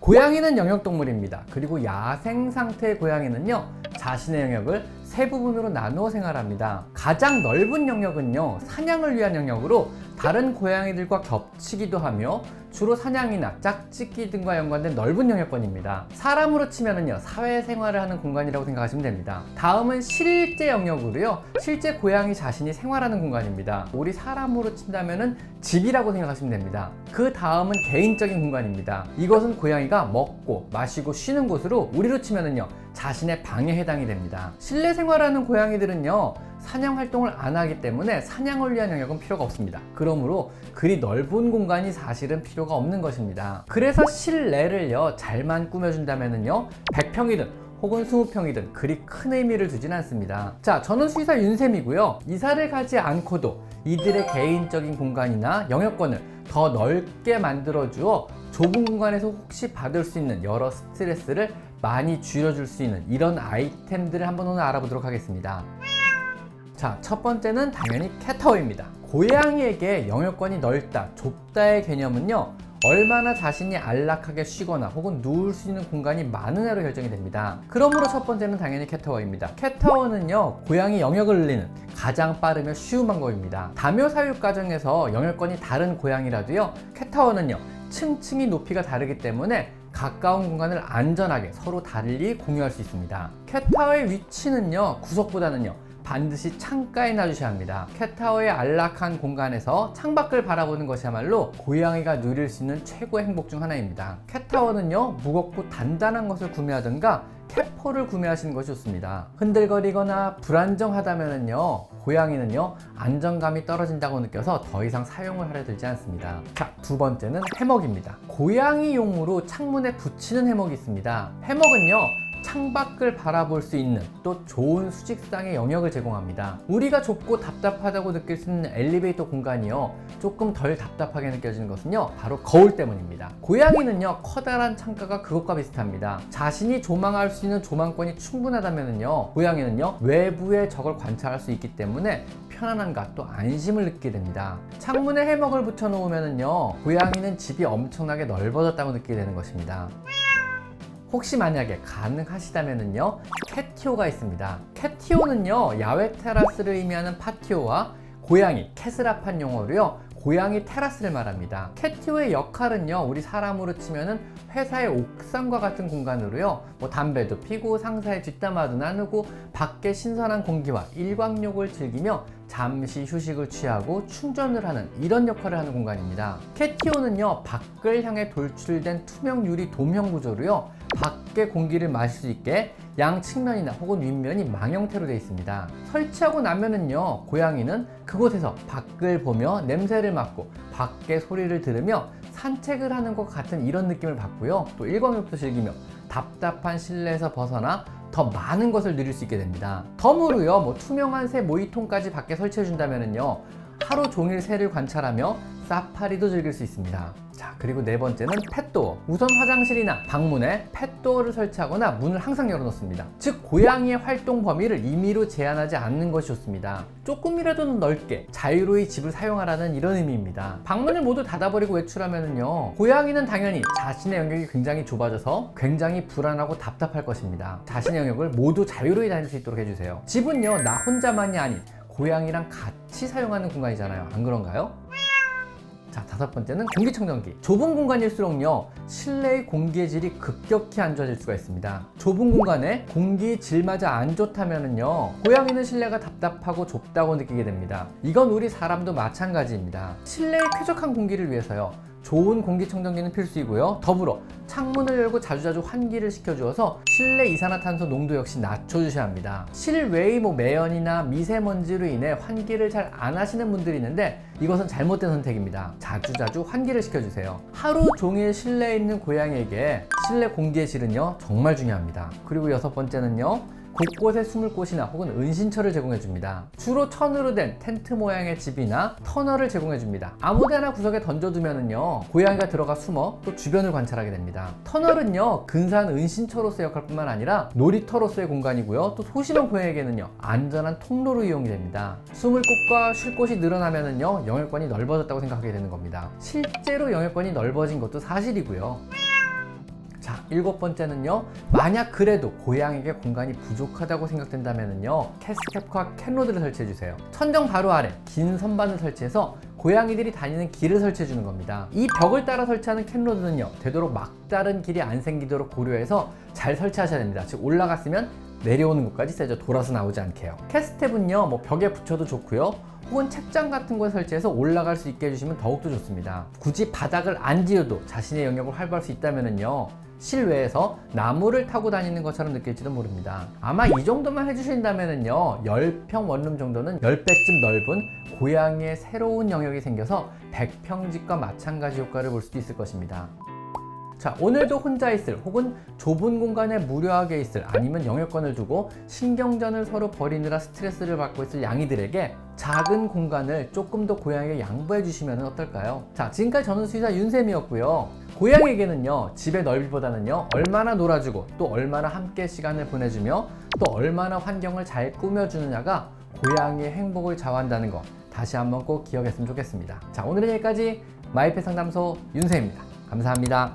고양이는 영역동물입니다. 그리고 야생 상태의 고양이는요, 자신의 영역을 세 부분으로 나누어 생활합니다. 가장 넓은 영역은요, 사냥을 위한 영역으로 다른 고양이들과 겹치기도 하며 주로 사냥이나 짝짓기 등과 연관된 넓은 영역권입니다. 사람으로 치면은요, 사회생활을 하는 공간이라고 생각하시면 됩니다. 다음은 실제 영역으로요, 실제 고양이 자신이 생활하는 공간입니다. 우리 사람으로 친다면은 집이라고 생각하시면 됩니다. 그 다음은 개인적인 공간입니다. 이것은 고양이가 먹고 마시고 쉬는 곳으로 우리로 치면은요, 자신의 방에 해당이 됩니다. 실내 생활하는 고양이들은요, 사냥 활동을 안 하기 때문에 사냥을 위한 영역은 필요가 없습니다. 그러므로 그리 넓은 공간이 사실은 필요가 없는 것입니다. 그래서 실내를요, 잘만 꾸며준다면은요, 100평이든 혹은 20평이든 그리 큰 의미를 두진 않습니다. 자, 저는 수의사 윤쌤이고요. 이사를 가지 않고도 이들의 개인적인 공간이나 영역권을 더 넓게 만들어 주어 좁은 공간에서 혹시 받을 수 있는 여러 스트레스를 많이 줄여줄 수 있는 이런 아이템들을 한번 오늘 알아보도록 하겠습니다. 자, 첫 번째는 당연히 캣타워입니다. 고양이에게 영역권이 넓다, 좁다의 개념은요, 얼마나 자신이 안락하게 쉬거나 혹은 누울 수 있는 공간이 많으냐로 결정이 됩니다. 그러므로 첫 번째는 당연히 캣타워입니다. 캣타워는요, 고양이 영역을 늘리는 가장 빠르며 쉬운 방법입니다. 다묘 사육 과정에서 영역권이 다른 고양이라도요, 캣타워는요, 층층이 높이가 다르기 때문에 가까운 공간을 안전하게 서로 달리 공유할 수 있습니다. 캣타워의 위치는요, 구석보다는요, 반드시 창가에 놔주셔야 합니다. 캣타워의 안락한 공간에서 창밖을 바라보는 것이야말로 고양이가 누릴 수 있는 최고의 행복 중 하나입니다. 캣타워는요, 무겁고 단단한 것을 구매하든가 캣포를 구매하시는 것이 좋습니다. 흔들거리거나 불안정하다면요, 고양이는요, 안정감이 떨어진다고 느껴서 더 이상 사용을 하려 들지 않습니다. 자, 두 번째는 해먹입니다. 고양이용으로 창문에 붙이는 해먹이 있습니다. 해먹은요, 창밖을 바라볼 수 있는 또 좋은 수직상의 영역을 제공합니다. 우리가 좁고 답답하다고 느낄 수 있는 엘리베이터 공간이요. 조금 덜 답답하게 느껴지는 것은요. 바로 거울 때문입니다. 고양이는요. 커다란 창가가 그것과 비슷합니다. 자신이 조망할 수 있는 조망권이 충분하다면요. 고양이는요. 외부의 적을 관찰할 수 있기 때문에 편안함과 또 안심을 느끼게 됩니다. 창문에 해먹을 붙여 놓으면요. 고양이는 집이 엄청나게 넓어졌다고 느끼게 되는 것입니다. 혹시 만약에 가능하시다면요 캣티오가 있습니다. 캣티오는요 야외 테라스를 의미하는 파티오와 고양이 캐슬합한 용어로요 고양이 테라스를 말합니다. 캣티오의 역할은요 우리 사람으로 치면은 회사의 옥상과 같은 공간으로요. 뭐 담배도 피고 상사의 뒷담화도 나누고 밖에 신선한 공기와 일광욕을 즐기며 잠시 휴식을 취하고 충전을 하는 이런 역할을 하는 공간입니다. 캣티오는요 밖을 향해 돌출된 투명 유리 도면 구조로요 밖 의 공기를 마실 수 있게 양 측면이나 혹은 윗면이 망 형태로 되어 있습니다. 설치하고 나면은요, 고양이는 그곳에서 밖을 보며 냄새를 맡고 밖의 소리를 들으며 산책을 하는 것 같은 이런 느낌을 받고요. 또 일광욕도 즐기며 답답한 실내에서 벗어나 더 많은 것을 누릴 수 있게 됩니다. 덤으로요, 뭐 투명한 새 모이통까지 밖에 설치해 준다면은요, 하루 종일 새를 관찰하며 사파리도 즐길 수 있습니다. 자, 그리고 네 번째는 펫도어. 우선 화장실이나 방문에 펫도어를 설치하거나 문을 항상 열어놓습니다. 즉, 고양이의 활동 범위를 임의로 제한하지 않는 것이 좋습니다. 조금이라도 넓게 자유로이 집을 사용하라는 이런 의미입니다. 방문을 모두 닫아버리고 외출하면요. 고양이는 당연히 자신의 영역이 굉장히 좁아져서 굉장히 불안하고 답답할 것입니다. 자신의 영역을 모두 자유로이 다닐 수 있도록 해주세요. 집은요, 나 혼자만이 아닌 고양이랑 같이 사용하는 공간이잖아요. 안 그런가요? 자, 다섯 번째는 공기청정기. 좁은 공간일수록요, 실내의 공기의 질이 급격히 안 좋아질 수가 있습니다. 좁은 공간에 공기 질마저 안 좋다면은요, 고양이는 실내가 답답하고 좁다고 느끼게 됩니다. 이건 우리 사람도 마찬가지입니다. 실내의 쾌적한 공기를 위해서요, 좋은 공기청정기는 필수이고요. 더불어 창문을 열고 자주자주 환기를 시켜주어서 실내 이산화탄소 농도 역시 낮춰주셔야 합니다. 실외의 뭐 매연이나 미세먼지로 인해 환기를 잘 안 하시는 분들이 있는데 이것은 잘못된 선택입니다. 자주자주 환기를 시켜주세요. 하루 종일 실내에 있는 고양이에게 실내 공기의 질은요 정말 중요합니다. 그리고 여섯 번째는요. 곳곳에 숨을 곳이나 혹은 은신처를 제공해 줍니다. 주로 천으로 된 텐트 모양의 집이나 터널을 제공해 줍니다. 아무데나 구석에 던져두면은요 고양이가 들어가 숨어 또 주변을 관찰하게 됩니다. 터널은요 근사한 은신처로서의 역할뿐만 아니라 놀이터로서의 공간이고요 또 소심한 고양이에게는요 안전한 통로로 이용이 됩니다. 숨을 곳과 쉴 곳이 늘어나면은요 영역권이 넓어졌다고 생각하게 되는 겁니다. 실제로 영역권이 넓어진 것도 사실이고요. 일곱 번째는요. 만약 그래도 고양이에게 공간이 부족하다고 생각된다면요. 캐스캡과 캔로드를 설치해 주세요. 천정 바로 아래 긴 선반을 설치해서 고양이들이 다니는 길을 설치해 주는 겁니다. 이 벽을 따라 설치하는 캔로드는요. 되도록 막다른 길이 안 생기도록 고려해서 잘 설치하셔야 됩니다. 즉 올라갔으면 내려오는 곳까지 세죠. 돌아서 나오지 않게요. 캐스텝은요, 뭐 벽에 붙여도 좋고요. 혹은 책장 같은 곳에 설치해서 올라갈 수 있게 해주시면 더욱더 좋습니다. 굳이 바닥을 안 지어도 자신의 영역을 활보할 수 있다면요. 실외에서 나무를 타고 다니는 것처럼 느낄지도 모릅니다. 아마 이 정도만 해주신다면요. 10평 원룸 정도는 10배쯤 넓은 고양이의 새로운 영역이 생겨서 100평 집과 마찬가지 효과를 볼 수도 있을 것입니다. 자, 오늘도 혼자 있을 혹은 좁은 공간에 무료하게 있을 아니면 영역권을 두고 신경전을 서로 벌이느라 스트레스를 받고 있을 양이들에게 작은 공간을 조금 더 고양이에게 양보해 주시면 어떨까요? 자, 지금까지 저는 수의사 윤쌤이었고요. 고양이에게는요, 집의 넓이보다는요, 얼마나 놀아주고 또 얼마나 함께 시간을 보내주며 또 얼마나 환경을 잘 꾸며주느냐가 고양이의 행복을 좌우한다는 거 다시 한번 꼭 기억했으면 좋겠습니다. 자, 오늘은 여기까지 마이펫 상담소 윤쌤입니다. 감사합니다.